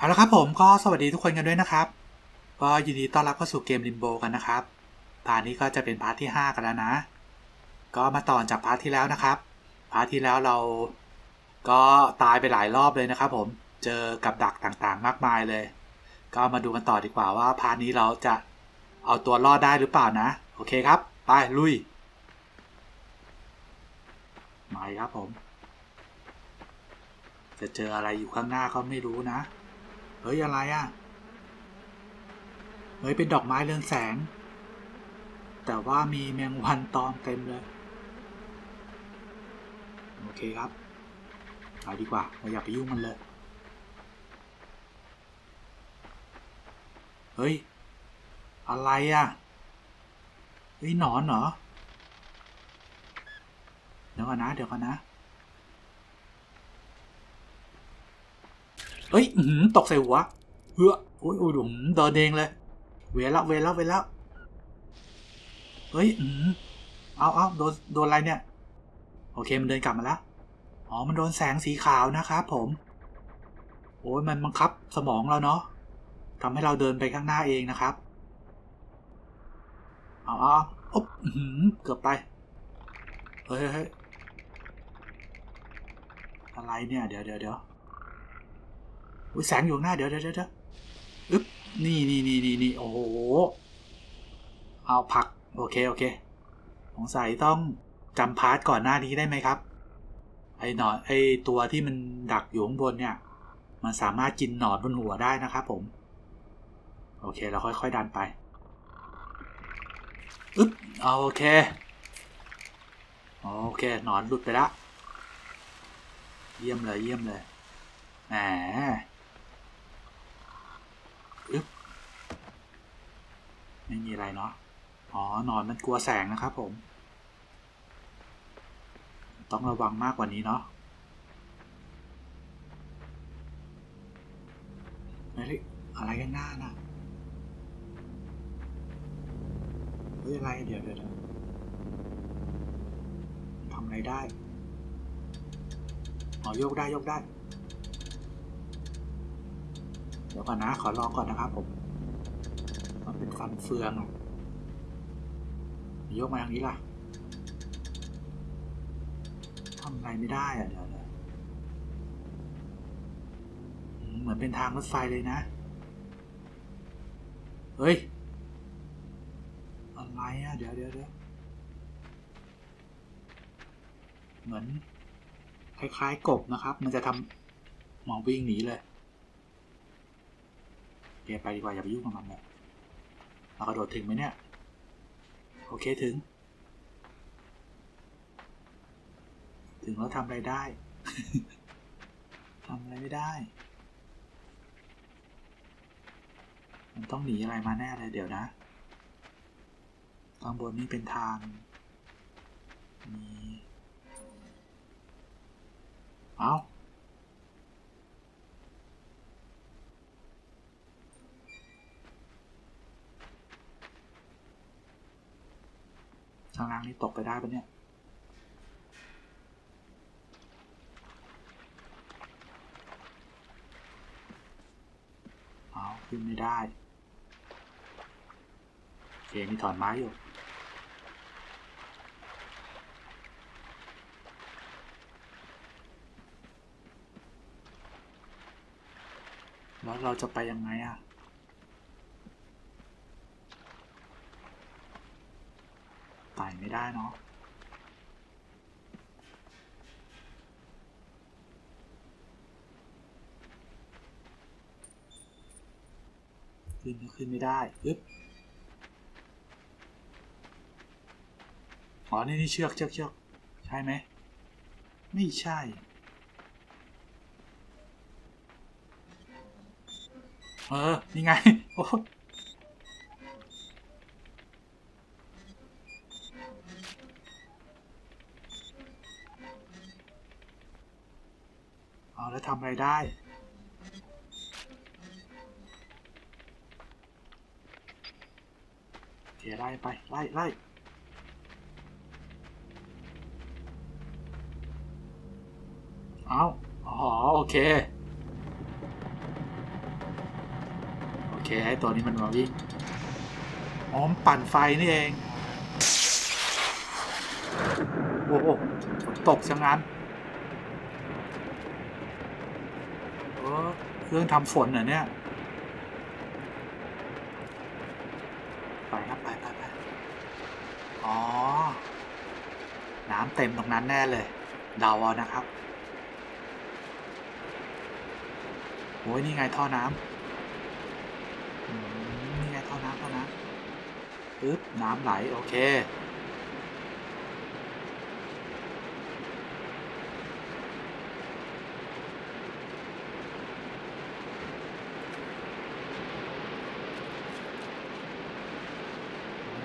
เอาละครับผมก็สวัสดีทุกคนกันด้วยนะครับ ก็ยินดีต้อนรับเข้าสู่เกมริมโบกันนะครับพาร์ทนี้ก็จะเป็นพาร์ทที่ 5 กันแล้วนะ ก็มาต่อจากพาร์ทที่แล้วนะครับ พาร์ทที่แล้วเราก็ตายไปหลายรอบเลยนะครับผม เจอกับดักต่างๆ มากมายเลย ก็มาดูกันต่อดีกว่าว่าพาร์ทนี้เราจะเอาตัวรอดได้หรือเปล่านะ โอเคครับ ไปลุยมาครับผม จะเจออะไรอยู่ข้างหน้าก็ไม่รู้นะ เฮ้ย อะไรอะ่ะ เฮ้ย เป็นดอกไม้เรืองแสง แต่ว่ามีแมงวันตอมเต็มเลย โอเคครับไปดีกว่าเราอย่าไปยุ่งมันเลย เฮ้ย อะไรอะ่ะ เฮ้ย หนอนเหรอ เดี๋ยวก่อนนะ เดี๋ยวก่อนนะ เอ้ยตกใส่หัวเฮ้อโอ้ยโอ้ยหลุมเดินเองเลย เวล้วเวล้วเวล้วเฮ้ยอืมเอาเอาโดนโดนอะไรเนี่ย โอเคมันเดินกลับมาแล้วอ๋อมันโดนแสงสีขาวนะครับผม โอ้ยมันบังคับสมองเราเนาะทำให้เราเดินไปข้างหน้าเองนะครับเอาเอาอุ๊บอื้อหือเกือบไปเฮ้ยเฮ้ยเฮ้ยอะไรเนี่ย เดี๋ยวเดี๋ยวเดี๋ยว อุ้ยแสงอยู่ข้างหน้าเดี๋ยวเดี๋ยวเดี๋ยวอึ๊บนี่นี่นี่นี่นี่โอ้โห เอาผัก โอเค โอเคสงสัยต้องจำพาร์ทก่อนหน้านี้ได้ไหมครับ ไอหนอนไอตัวที่มันดักอยู่ข้างบนเนี่ย มันสามารถกินหนอนบนหัวได้นะครับผม โอเค เราค่อยๆดันไปอึ๊บเอาโอเค โอเค หนอนหลุดไปละ เยี่ยมเลยเยี่ยมเลยแหม อึ๊บไม่มีอะไรเนาะ อ๋อ นอนมันกลัวแสงนะครับผม ต้องระวังมากกว่านี้เนาะเฮ้อะไรกันหน้าน่ะเฮ้ยอะไรเดี๋ยวเดี๋ยวเดี๋ยวทำอะไรได้ อ๋อ โยกได้ โยกได้ เดี๋ยวก่อนนะ ขอลองก่อนนะครับผมมันเป็นฟันเฟืองยกมาทางนี้ล่ะทำอะไรไม่ได้อะเดี๋ยวเดี๋ยวเหมือนเป็นทางรถไฟเลยนะ เฮ้ย อะไรอะเดี๋ยวเดี๋ยวเดี๋ยวเหมือน คล้ายๆกบนะครับ มันจะทำหมอวิ่งหนีเลย ไปดีกว่าอย่าไปยุ่งกับมันเลยเรากระโดดถึงไหมเนี่ย โอเคถึง ถึงแล้วทำอะไรได้ทำอะไรไม่ได้ มันต้องหนีอะไรมาแน่เลยเดี๋ยวนะข้างบนนี่เป็นทาง มี เอา ข้างล่างนี่ตกไปได้ปะเนี่ย เอาขึ้นไม่ได้โอเคมีถอนไม้อยู่แล้วเราจะไปยังไงอะไต่ไม่ได้ เนาะขึ้นก็ขึ้นไม่ได้อึ๊บอ๋อนี่นี่เชือกเชือกเชือกใช่ไหม ไม่ใช่ เออ นี่ไง โอ้ เอาแล้วทำอะไรได้โอเคไล่ไป ไล่ไล่เอาอ๋อโอเค โอเคให้ตัวนี้มันมาวิ่งอ๋อมปั่นไฟนี่เอง โอ้โหตกซะงั้น เครื่องทำฝนเหรอเนี่ย ไปครับไปไปไปอ๋อ น้ำเต็มตรงนั้นแน่เลย เดาเอานะครับโอ้ยนี่ไงท่อน้ำนี่ไงท่อน้ำท่อน้ำปึ๊บน้ำไหล โอเค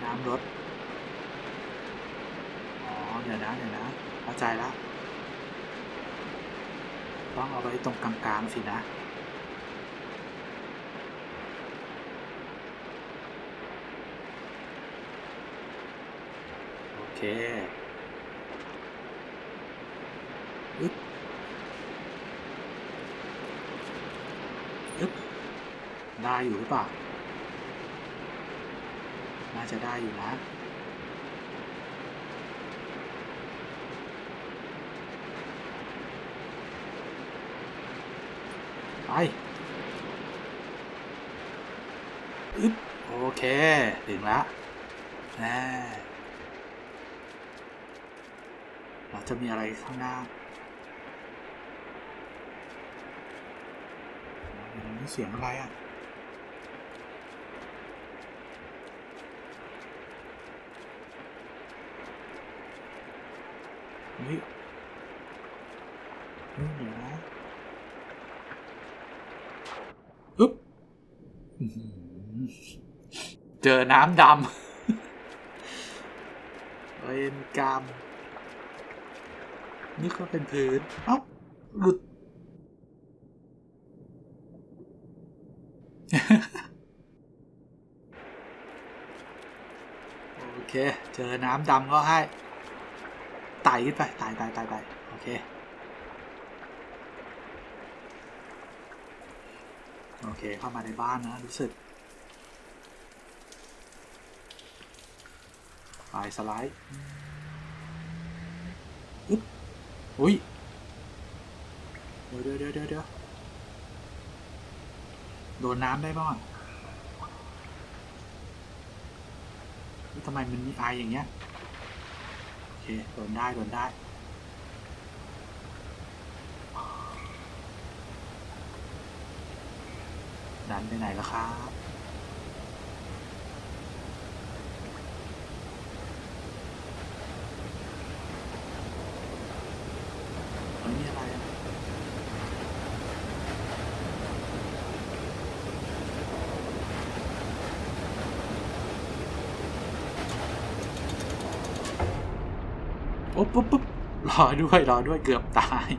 น้ำลด อ๋อ เดี๋ยวนะ เดี๋ยวนะ เข้าใจแล้ว ต้องเอาไว้ตรงกลางๆสินะ โอ เคอึ๊บอึ๊บได้อยู่หรือเปล่า น่าจะได้อยู่นะไปอึ๊บโอเค ถึงแล้วแน่าจะมีอะไรข้างหน้านี่เสียงอะไรอะเฮ้ยเฮ้ยเดี๋ยวนะอึ๊บเจอน้ำดำเวนกรรม นี่ก็เป็นพื้นเอ้าหลุด โอเค เจอน้ำดำก็ให้ไต่ขึ้นไปไต่ไต่ไต่ไต่โอเค โอเค เข้ามาในบ้านนะ รู้สึกไฟสไลด์อุ๊บ อุ้ยเดี๋ยวเดี๋ยวเดี๋ยวเดี๋ยวโดนน้ำได้บ้างทำไมมันมีไออย่างเงี้ย โอเค โดนได้ โดนได้ดันไปไหนแล้วครับ เฮ้ยนี่อะไรอะ โอ๊บปุ๊บปุ๊บรอด้วยรอด้วยเกือบตาย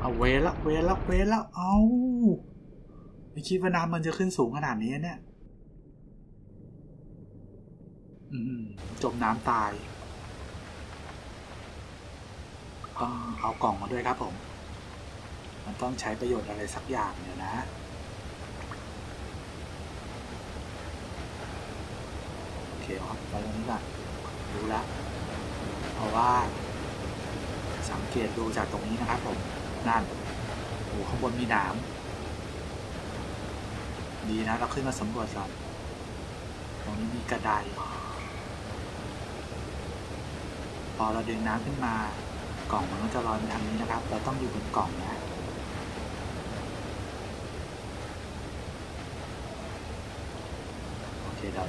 เอาเวรละเวรละเวรละเอาไม่คิดว่าน้ำมันจะขึ้นสูงขนาดนี้เนี่ยอืมจมน้ำตาย เอากล่องมาด้วยครับผม มันต้องใช้ประโยชน์อะไรสักอย่างเนี่ยนะโอเคเอาไปตรงนี้ก่อนรู้แล้วเพราะว่าสังเกตดูจากตรงนี้นะครับผมนั่นโอ้ข้างบนมีหนามดีนะเราขึ้นมาสำรวจก่อนตรงนี้มีกระไดพอเราดึงน้ำขึ้นมากล่องมันก็จะลอยมาทางนี้นะครับ เราต้องอยู่บนกล่องนะ โอเคเดี๋ยว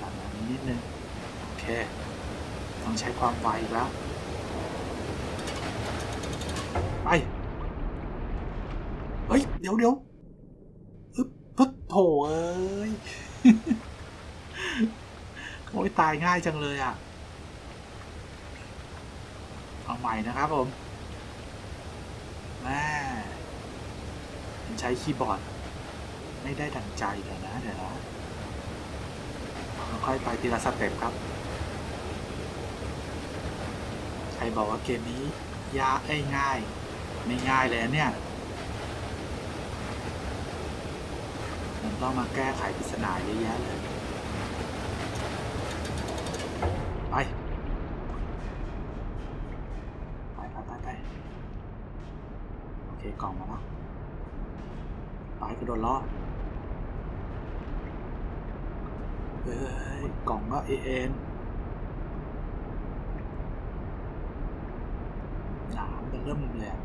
ตามแบบนี้นิดนึง โอเค ต้องใช้ความไวอีกแล้ว ไป เฮ้ย เดี๋ยวเดี๋ยวอึ๊บปึ๊บโถเอ้ย โอ้ยตายง่ายจังเลยอะ เอาใหม่นะครับผมแม่ใช้คีย์บอร์ด ไม่ได้ดังใจเดี๋ยวนะเดี๋ยวนะค่อยไปทีละสเต็ปครับ ใครบอกว่าเกมนี้ ยากไอ้ง่าย ไม่ง่ายเลยเนี่ยมันต้องมาแก้ไขปริศนาเยอะแยะเลย ไปไปไปไปไปโอเคกล่องมาแล้วไปกระโดดล้อ เฮ้ยกล่องก็เอ็นหนามมันเริ่มเลยอะ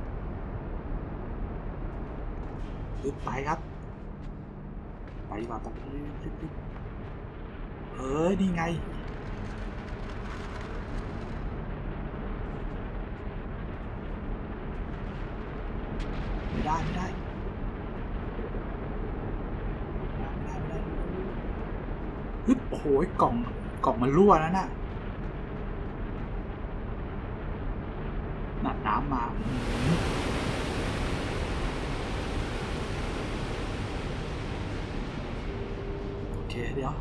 ปึ๊บไปครับ ไปดีกว่าไปปึ๊บปึ๊บปึ๊บเฮ้ยนี่ไงไม่ได้ไม่ได้ ไม่ได้ ไม่ได้ ไม่ได้ฮึบ โอ้โหกล่องกล่องมันรั่วแล้วน่ะหนัดน้ำมา โอเค เดี๋ยว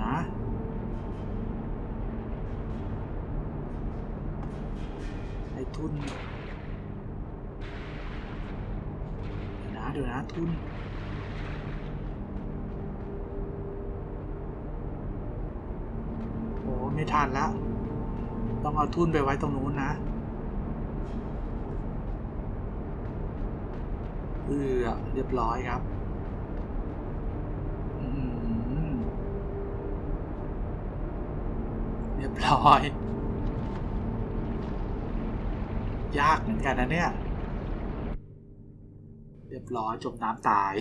นะไอ้ทุนเดี๋ยวนะ เดี๋ยวนะทุน ทันแล้ว ต้องเอาทุนไปไว้ตรงนู้นนะเออเรียบร้อยครับเรียบร้อย ยากเหมือนกันนะเนี่ย เรียบร้อยจมน้ำตาย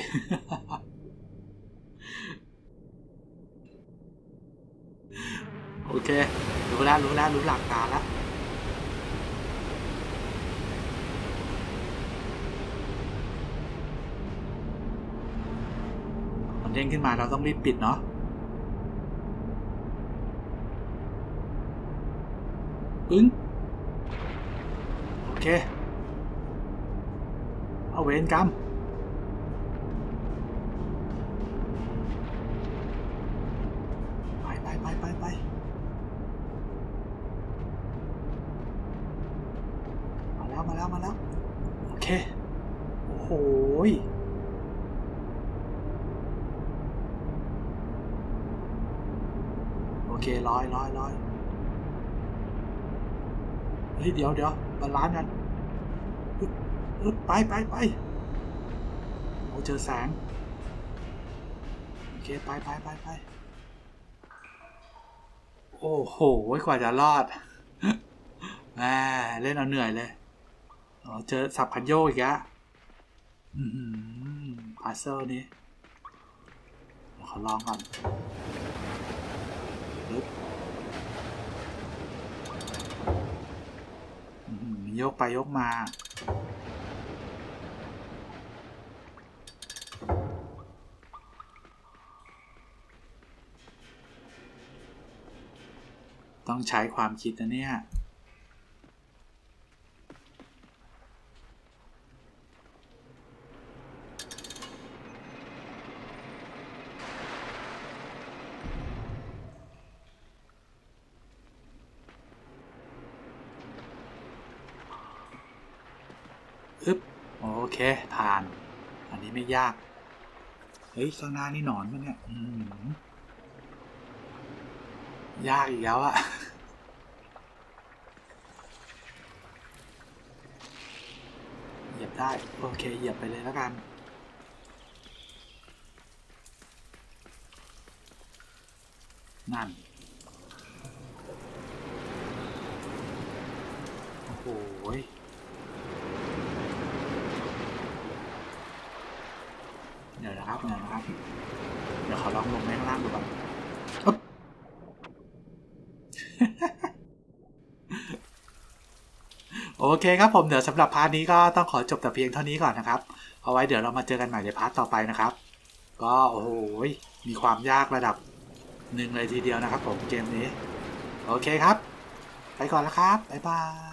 โอ เค รู้แล้วรู้แล้วรู้หลักการแล้วมันเด้งขึ้นมาเราต้องรีบปิดเนาะปึ้งโอเค เอาเวรกรรม แล้วมาแล้วมาแล้ว โอเค โอ้โหโอเคร้อยร้อยร้อยเฮ้ยเดี๋ยวเดี๋ยวบาลานซ์กันไปไปไปโอ้เจอแสง โอเค ไปไปไปไปโอ้โหกว่าจะรอดแหมเล่นเอาเหนื่อยเลย อ๋อเจอสับคันโยกอีกอะอืมพาเซอร์นี้เขอลองก่อนปึ๊บอื้อหือยกไปยกมาต้องใช้ความคิดนะเนี่ย อึ๊บ โอเค ผ่าน อันนี้ไม่ ยาก เฮ้ยข้างหน้านี่หนอนมันเนี่ยยากอีกแล้วอะเหยียบได้ โอเค เหยียบไปเลยแล้วกันนั่น โอ้โห เดี๋ยวนะครับเดี๋ยวนะครับ เดี๋ยวขอลองลงไปข้างล่างดูก่อนโอเคครับผมเดี๋ยวสำหรับพาร์ทนี้ก็ต้องขอจบแต่เพียงเท่านี้ก่อนนะครับ เอาไว้เดี๋ยวเรามาเจอกันใหม่ในพาร์ทต่อไปนะครับ ก็โอ้โหมีความยากระดับหนึ่งเลยทีเดียวนะครับผมเกมนี้ โอเคครับ ไปก่อนแล้วครับ บ๊ายบาย